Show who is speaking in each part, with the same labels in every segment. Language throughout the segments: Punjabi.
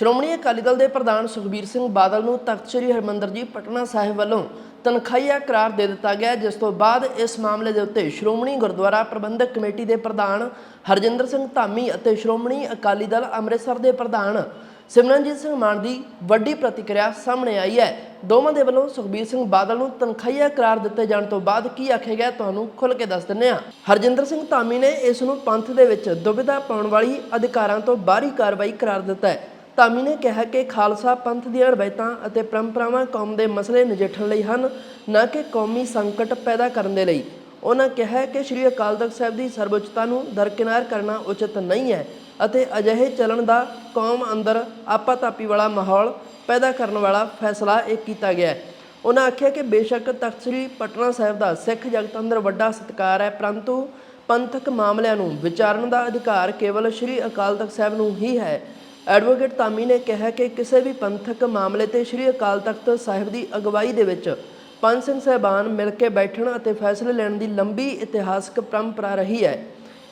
Speaker 1: ਸ਼੍ਰੋਮਣੀ ਅਕਾਲੀ ਦਲ ਦੇ ਪ੍ਰਧਾਨ ਸੁਖਬੀਰ ਸਿੰਘ ਬਾਦਲ ਨੂੰ ਤਖਤ ਸ੍ਰੀ ਹਰਿਮੰਦਰ ਜੀ ਪਟਨਾ ਸਾਹਿਬ ਵੱਲੋਂ ਤਨਖਾਹੀਆ ਕਰਾਰ ਦੇ ਦਿੱਤਾ ਗਿਆ ਜਿਸ ਤੋਂ ਬਾਅਦ ਇਸ ਮਾਮਲੇ ਦੇ ਉੱਤੇ ਸ਼੍ਰੋਮਣੀ ਗੁਰਦੁਆਰਾ ਪ੍ਰਬੰਧਕ ਕਮੇਟੀ ਦੇ ਪ੍ਰਧਾਨ ਹਰਜਿੰਦਰ ਸਿੰਘ ਧਾਮੀ ਅਤੇ ਸ਼੍ਰੋਮਣੀ ਅਕਾਲੀ ਦਲ ਅੰਮ੍ਰਿਤਸਰ ਦੇ ਪ੍ਰਧਾਨ ਸਿਮਰਨਜੀਤ ਸਿੰਘ ਮਾਨ ਦੀ ਵੱਡੀ ਪ੍ਰਤੀਕਿਰਿਆ ਸਾਹਮਣੇ ਆਈ ਹੈ। ਦੋਵਾਂ ਦੇ ਵੱਲੋਂ ਸੁਖਬੀਰ ਸਿੰਘ ਬਾਦਲ ਨੂੰ ਤਨਖਾਹੀਆ ਕਰਾਰ ਦਿੱਤੇ ਜਾਣ ਤੋਂ ਬਾਅਦ ਕੀ ਆਖਿਆ ਗਿਆ, ਤੁਹਾਨੂੰ ਖੁੱਲ੍ਹ ਕੇ ਦੱਸ ਦਿੰਦੇ ਹਾਂ। ਹਰਜਿੰਦਰ ਸਿੰਘ ਧਾਮੀ ਨੇ ਇਸ ਨੂੰ ਪੰਥ ਦੇ ਵਿੱਚ ਦੁਬਿਧਾ ਪਾਉਣ ਵਾਲੀ ਅਧਿਕਾਰਾਂ ਤੋਂ ਬਾਹਰੀ ਕਾਰਵਾਈ ਕਰਾਰ ਦਿੱਤਾ ਹੈ। ਧਾਮੀ ਨੇ ਕਿਹਾ ਕਿ ਖਾਲਸਾ ਪੰਥ ਦੀਆਂ ਰਵਾਇਤਾਂ ਅਤੇ ਪਰੰਪਰਾਵਾਂ ਕੌਮ ਦੇ ਮਸਲੇ ਨਜਿੱਠਣ ਲਈ ਹਨ, ਨਾ ਕਿ ਕੌਮੀ ਸੰਕਟ ਪੈਦਾ ਕਰਨ ਦੇ ਲਈ। ਉਹਨਾਂ ਕਿਹਾ ਕਿ ਸ੍ਰੀ ਅਕਾਲ ਤਖਤ ਸਾਹਿਬ ਦੀ ਸਰਵਉੱਚਤਾ ਨੂੰ ਦਰਕਿਨਾਰ ਕਰਨਾ ਉਚਿਤ ਨਹੀਂ ਹੈ ਅਤੇ ਅਜਿਹੇ ਚੱਲਣ ਦਾ ਕੌਮ ਅੰਦਰ ਆਪਾਤਾਪੀ ਵਾਲਾ ਮਾਹੌਲ ਪੈਦਾ ਕਰਨ ਵਾਲਾ ਫੈਸਲਾ ਇਹ ਕੀਤਾ ਗਿਆ ਹੈ। ਉਹਨਾਂ ਆਖਿਆ ਕਿ ਬੇਸ਼ੱਕ ਤਖਤ ਸ੍ਰੀ ਪਟਨਾ ਸਾਹਿਬ ਦਾ ਸਿੱਖ ਜਗਤ ਅੰਦਰ ਵੱਡਾ ਸਤਿਕਾਰ ਹੈ, ਪਰੰਤੂ ਪੰਥਕ ਮਾਮਲਿਆਂ ਨੂੰ ਵਿਚਾਰਨ ਦਾ ਅਧਿਕਾਰ ਕੇਵਲ ਸ੍ਰੀ ਅਕਾਲ ਤਖਤ ਸਾਹਿਬ ਨੂੰ ਹੀ ਹੈ। ਐਡਵੋਕੇਟ ਤਾਮੀ ਨੇ ਕਿਹਾ ਕਿ ਕਿਸੇ ਵੀ ਪੰਥਕ ਮਾਮਲੇ ਤੇ ਸ੍ਰੀ ਅਕਾਲ ਤਖਤ ਸਾਹਿਬ ਦੀ ਅਗਵਾਈ ਦੇ ਵਿੱਚ ਪੰਜ ਸਿੰਘ ਸਾਹਿਬਾਨ ਮਿਲ ਕੇ ਬੈਠਣ ਅਤੇ ਫੈਸਲੇ ਲੈਣ ਦੀ ਲੰਬੀ ਇਤਿਹਾਸਕ ਪਰੰਪਰਾ ਰਹੀ ਹੈ।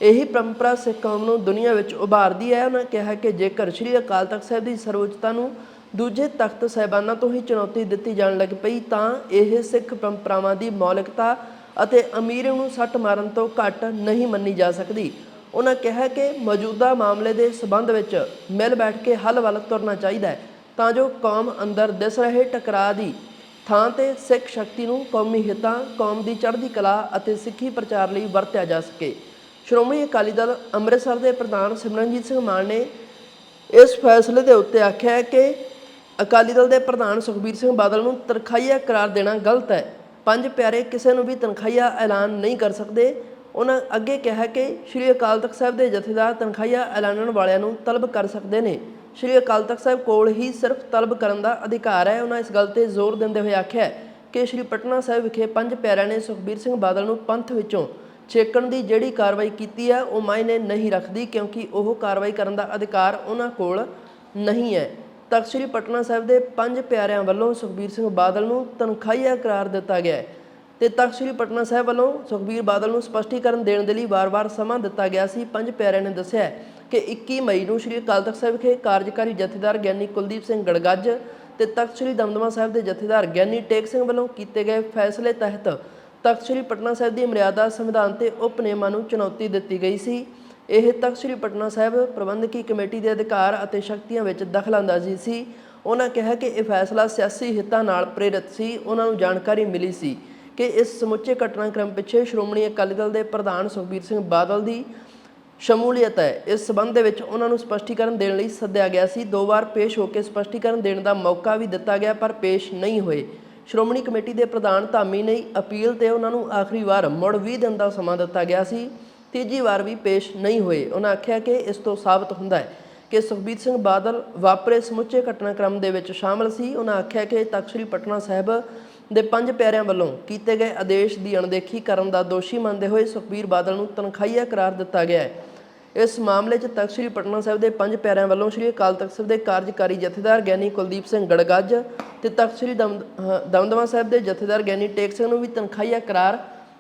Speaker 1: ਇਹੀ ਪਰੰਪਰਾ ਸਿੱਖ ਕੌਮ ਨੂੰ ਦੁਨੀਆ ਵਿੱਚ ਉਭਾਰਦੀ ਹੈ। ਉਹਨਾਂ ਕਿਹਾ ਕਿ ਜੇਕਰ ਸ੍ਰੀ ਅਕਾਲ ਤਖਤ ਸਾਹਿਬ ਦੀ ਸਰਵਉੱਚਤਾ ਨੂੰ ਦੂਜੇ ਤਖਤ ਸਾਹਿਬਾਨਾਂ ਤੋਂ ਹੀ ਚੁਣੌਤੀ ਦਿੱਤੀ ਜਾਣ ਲੱਗ ਪਈ, ਤਾਂ ਇਹ ਸਿੱਖ ਪਰੰਪਰਾਵਾਂ ਦੀ ਮੌਲਿਕਤਾ ਅਤੇ ਅਮੀਰ ਨੂੰ ਸੱਟ ਮਾਰਨ ਤੋਂ ਘੱਟ ਨਹੀਂ ਮੰਨੀ ਜਾ ਸਕਦੀ। ਉਹਨਾਂ ਕਿਹਾ ਕਿ ਮੌਜੂਦਾ ਮਾਮਲੇ ਦੇ ਸਬੰਧ ਵਿੱਚ ਮਿਲ ਬੈਠ ਕੇ ਹੱਲ ਵੱਲ ਤੁਰਨਾ ਚਾਹੀਦਾ ਹੈ, ਤਾਂ ਜੋ ਕੌਮ ਅੰਦਰ ਦਿਸ ਰਹੇ ਟਕਰਾਅ ਦੀ ਥਾਂ ਤੇ ਸਿੱਖ ਸ਼ਕਤੀ ਨੂੰ ਕੌਮੀ ਹਿੱਤਾਂ, ਕੌਮ ਦੀ ਚੜ੍ਹਦੀ ਕਲਾ ਅਤੇ ਸਿੱਖੀ ਪ੍ਰਚਾਰ ਲਈ ਵਰਤਿਆ ਜਾ ਸਕੇ। ਸ਼੍ਰੋਮਣੀ ਅਕਾਲੀ ਦਲ ਅੰਮ੍ਰਿਤਸਰ ਦੇ ਪ੍ਰਧਾਨ ਸਿਮਰਨਜੀਤ ਸਿੰਘ ਮਾਨ ਨੇ ਇਸ ਫੈਸਲੇ ਦੇ ਉੱਤੇ ਆਖਿਆ ਹੈ ਕਿ ਅਕਾਲੀ ਦਲ ਦੇ ਪ੍ਰਧਾਨ ਸੁਖਬੀਰ ਸਿੰਘ ਬਾਦਲ ਨੂੰ ਤਨਖਾਹੀਆ ਕਰਾਰ ਦੇਣਾ ਗਲਤ ਹੈ। ਪੰਜ ਪਿਆਰੇ ਕਿਸੇ ਨੂੰ ਵੀ ਤਨਖਾਹੀਆ ਐਲਾਨ ਨਹੀਂ ਕਰ ਸਕਦੇ। ਉਹਨਾਂ ਅੱਗੇ ਕਿਹਾ ਕਿ ਸ਼੍ਰੀ ਅਕਾਲ ਤਖਤ ਸਾਹਿਬ ਦੇ ਜਥੇਦਾਰ ਤਨਖਾਹੀਆ ਐਲਾਨਣ ਵਾਲਿਆਂ ਨੂੰ ਤਲਬ ਕਰ ਸਕਦੇ ਨੇ। ਸ਼੍ਰੀ ਅਕਾਲ ਤਖਤ ਸਾਹਿਬ ਕੋਲ ਹੀ ਸਿਰਫ ਤਲਬ ਕਰਨ ਦਾ ਅਧਿਕਾਰ ਹੈ। ਉਹਨਾਂ ਇਸ ਗੱਲ ਤੇ ਜ਼ੋਰ ਦਿੰਦੇ ਹੋਏ ਆਖਿਆ ਕਿ ਸ਼੍ਰੀ ਪਟਨਾ ਸਾਹਿਬ ਵਿਖੇ ਪੰਜ ਪਿਆਰਿਆਂ ਨੇ ਸੁਖਬੀਰ ਸਿੰਘ ਬਾਦਲ ਨੂੰ ਪੰਥ ਵਿੱਚੋਂ ਛੇਕਣ ਦੀ ਜਿਹੜੀ ਕਾਰਵਾਈ ਕੀਤੀ ਹੈ, ਉਹ ਮਾਇਨੇ ਨਹੀਂ ਰੱਖਦੀ ਕਿਉਂਕਿ ਉਹ ਕਾਰਵਾਈ ਕਰਨ ਦਾ ਅਧਿਕਾਰ ਉਹਨਾਂ ਕੋਲ ਨਹੀਂ ਹੈ। ਤਖਤ ਸ੍ਰੀ ਪਟਨਾ ਸਾਹਿਬ ਦੇ ਪੰਜ ਪਿਆਰਿਆਂ ਵੱਲੋਂ ਸੁਖਬੀਰ ਸਿੰਘ ਬਾਦਲ ਨੂੰ ਤਨਖਾਹੀਆ ਕਰਾਰ ਦਿੱਤਾ ਗਿਆ ਹੈ। ਤੇ ਤਖਤ ਸ੍ਰੀ ਪਟਨਾ ਸਾਹਿਬ ਵੱਲੋਂ ਸੁਖਬੀਰ ਬਾਦਲ ਨੂੰ ਸਪਸ਼ਟੀਕਰਨ ਦੇਣ ਦੇ ਲਈ ਵਾਰ-ਵਾਰ ਸਮਾਂ ਦਿੱਤਾ ਗਿਆ ਸੀ। ਪੰਜ ਪਿਆਰਿਆਂ ਨੇ ਦੱਸਿਆ ਕਿ 21 ਮਈ ਨੂੰ ਸ੍ਰੀ ਅਕਾਲ ਤਖਤ ਸਾਹਿਬ ਵਿਖੇ ਕਾਰਜਕਾਰੀ ਜਥੇਦਾਰ ਗਿਆਨੀ ਕੁਲਦੀਪ ਸਿੰਘ ਗੜਗੱਜ ਤੇ ਤਖਤ ਸ੍ਰੀ ਦਮਦਮਾ ਸਾਹਿਬ ਦੇ ਜਥੇਦਾਰ ਗਿਆਨੀ ਟੇਕ ਸਿੰਘ ਵੱਲੋਂ ਕੀਤੇ ਗਏ ਫੈਸਲੇ ਤਹਿਤ ਤਖਤ ਸ੍ਰੀ ਪਟਨਾ ਸਾਹਿਬ ਦੀ ਮਰਿਆਦਾ ਸੰਵਿਧਾਨ ਤੇ ਉਪ ਨਿਯਮਾਂ ਨੂੰ ਚੁਣੌਤੀ ਦਿੱਤੀ ਗਈ ਸੀ। ਇਹ ਤਖਤ ਸ੍ਰੀ ਪਟਨਾ ਸਾਹਿਬ ਪ੍ਰਬੰਧਕੀ ਕਮੇਟੀ ਦੇ ਅਧਿਕਾਰ ਅਤੇ ਸ਼ਕਤੀਆਂ ਵਿੱਚ ਦਖਲਅੰਦਾਜ਼ੀ ਸੀ। ਉਹਨਾਂ ਕਿਹਾ ਕਿ ਇਹ ਫੈਸਲਾ ਸਿਆਸੀ ਹਿੱਤਾਂ ਨਾਲ ਪ੍ਰੇਰਿਤ ਸੀ। ਉਹਨਾਂ ਨੂੰ ਜਾਣਕਾਰੀ ਮਿਲੀ ਸੀ। ਕਿ ਇਸ ਸਮੁੱਚੇ ਘਟਨਾਕ੍ਰਮ ਪਿੱਛੇ ਸ਼੍ਰੋਮਣੀ ਅਕਾਲੀ ਦਲ ਦੇ ਪ੍ਰਧਾਨ ਸੁਖਬੀਰ ਸਿੰਘ ਬਾਦਲ ਦੀ ਸ਼ਮੂਲੀਅਤ ਹੈ। ਇਸ ਸਬੰਧ ਦੇ ਵਿੱਚ ਉਹਨਾਂ ਨੂੰ ਸਪਸ਼ਟੀਕਰਨ ਦੇਣ ਲਈ ਸੱਦਿਆ ਗਿਆ ਸੀ। ਦੋ ਵਾਰ ਪੇਸ਼ ਹੋ ਕੇ ਸਪਸ਼ਟੀਕਰਨ ਦੇਣ ਦਾ ਮੌਕਾ ਵੀ ਦਿੱਤਾ ਗਿਆ, ਪਰ ਪੇਸ਼ ਨਹੀਂ ਹੋਏ। ਸ਼੍ਰੋਮਣੀ ਕਮੇਟੀ ਦੇ ਪ੍ਰਧਾਨ ਧਾਮੀ ਨੇ ਅਪੀਲ ਤੇ ਉਹਨਾਂ ਨੂੰ ਆਖਰੀ ਵਾਰ ਮੁੜ 20 ਦਿਨ ਦਾ ਸਮਾਂ ਦਿੱਤਾ ਗਿਆ ਸੀ। ਤੀਜੀ ਵਾਰ ਵੀ ਪੇਸ਼ ਨਹੀਂ ਹੋਏ। ਉਹਨਾਂ ਆਖਿਆ ਕਿ ਇਸ ਤੋਂ ਸਾਬਤ ਹੁੰਦਾ ਹੈ ਕਿ ਸੁਖਬੀਰ ਸਿੰਘ ਬਾਦਲ ਵਾਪਰੇ ਸਮੁੱਚੇ ਘਟਨਾਕ੍ਰਮ ਦੇ ਵਿੱਚ ਸ਼ਾਮਲ ਸੀ। ਉਹਨਾਂ ਆਖਿਆ ਕਿ ਤਖ਼ਤ ਸ੍ਰੀ ਪਟਨਾ ਸਾਹਿਬ ਦੇ ਪੰਜ ਪਿਆਰਿਆਂ ਵੱਲੋਂ ਕੀਤੇ ਗਏ ਆਦੇਸ਼ ਦੀ ਅਣਦੇਖੀ ਕਰਨ ਦਾ ਦੋਸ਼ੀ ਮੰਨਦੇ ਹੋਏ ਸੁਖਬੀਰ ਬਾਦਲ ਨੂੰ ਤਨਖਾਹੀਆ ਕਰਾਰ ਦਿੱਤਾ ਗਿਆ ਹੈ। ਇਸ ਮਾਮਲੇ 'ਚ ਤਖ਼ਤ ਸ੍ਰੀ ਪਟਨਾ ਸਾਹਿਬ ਦੇ ਪੰਜ ਪਿਆਰਿਆਂ ਵੱਲੋਂ ਸ੍ਰੀ ਅਕਾਲ ਤਖ਼ਤ ਸਾਹਿਬ ਦੇ ਕਾਰਜਕਾਰੀ ਜਥੇਦਾਰ ਗਿਆਨੀ ਕੁਲਦੀਪ ਸਿੰਘ ਗੜਗੱਜ ਤੇ ਤਖ਼ਤ ਸ੍ਰੀ ਦਮ- ਦਮਦਮਾ ਸਾਹਿਬ ਦੇ ਜਥੇਦਾਰ ਗਿਆਨੀ ਟੇਕ ਸਿੰਘ ਨੂੰ ਵੀ ਤਨਖਾਹੀਆ ਕਰਾਰ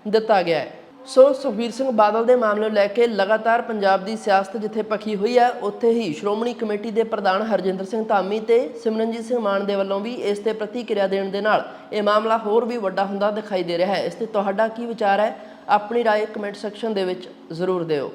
Speaker 1: ਦਿੱਤਾ ਗਿਆ ਹੈ। ਸੋ ਸੁਖਬੀਰ ਸਿੰਘ ਬਾਦਲ ਦੇ ਮਾਮਲੇ ਨੂੰ ਲੈ ਕੇ ਲਗਾਤਾਰ ਪੰਜਾਬ ਦੀ ਸਿਆਸਤ ਜਿੱਥੇ ਪੱਖੀ ਹੋਈ ਹੈ ਉੱਥੇ ਹੀ ਸ਼੍ਰੋਮਣੀ ਕਮੇਟੀ ਦੇ ਪ੍ਰਧਾਨ ਹਰਜਿੰਦਰ ਸਿੰਘ ਧਾਮੀ ਤੇ ਸਿਮਰਨਜੀਤ ਸਿੰਘ ਮਾਨ ਦੇ ਵੱਲੋਂ ਵੀ ਇਸ ਤੇ ਪ੍ਰਤੀਕਿਰਿਆ ਦੇਣ ਦੇ ਨਾਲ ਇਹ ਮਾਮਲਾ ਹੋਰ ਵੀ ਵੱਡਾ ਹੁੰਦਾ ਦਿਖਾਈ ਦੇ ਰਿਹਾ ਹੈ ਇਸ ਤੇ ਤੁਹਾਡਾ ਕੀ ਵਿਚਾਰ ਹੈ ਆਪਣੀ رائے ਕਮੈਂਟ ਸੈਕਸ਼ਨ ਦੇ ਵਿੱਚ ਜ਼ਰੂਰ ਦਿਓ